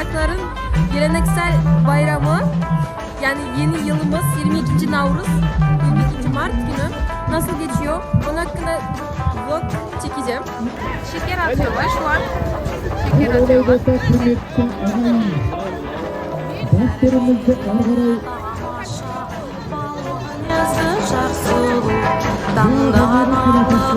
Kazakların geleneksel bayramı yani yeni yılımız 22. Navruz 22. Mart günü nasıl geçiyor onun hakkında vlog çekeceğim. Şeker atıyorlar şu an. Şeker atıyorlar. Sıcak sulu damlanalı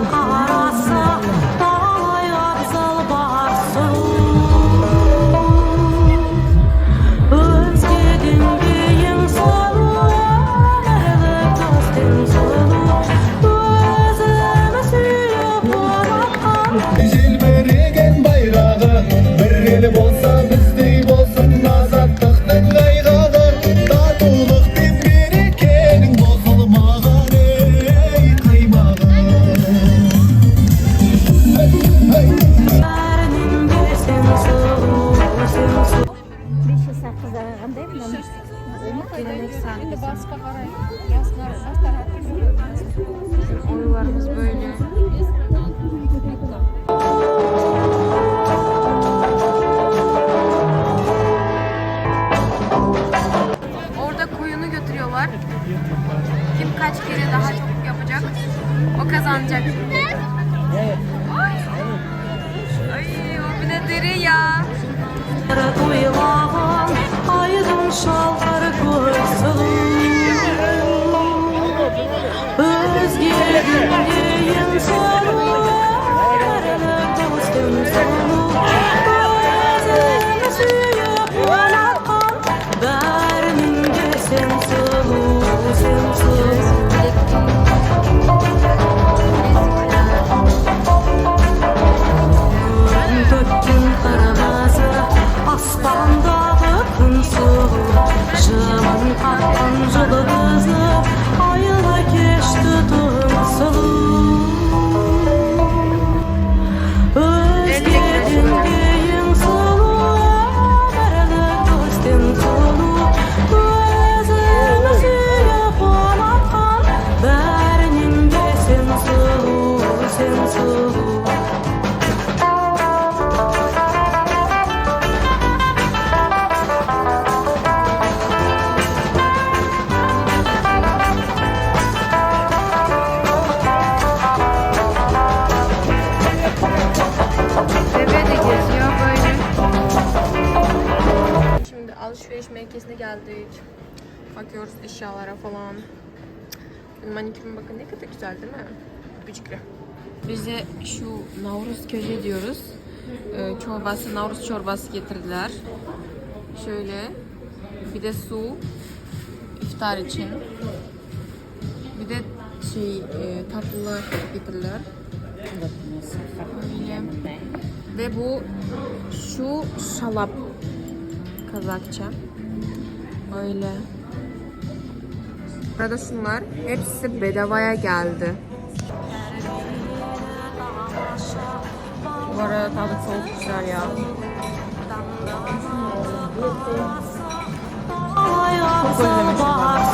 sakızlara qanday bilaman? Geleneksel Oyularımız böyle. Orada koyunu götürüyorlar. Kim kaç kere daha çok yapacak o kazanacak. Ay, Ay o bir de deri ya. Geldik. Bakıyoruz eşyalara falan. Manikürüm bakın ne kadar güzel değil mi? Öpücükle. Bize şu Navruz köşe diyoruz. Ee, çorbası, Navruz çorbası getirdiler. Şöyle. Bir de su. iftar için. Bir de şey e, tatlılar getirdiler. Öyle. Ve bu şu şalap Kazakça. Öyle. Burada şunlar hepsi bedavaya geldi. Bu arada tadı çok güzel ya. Ayazal bahar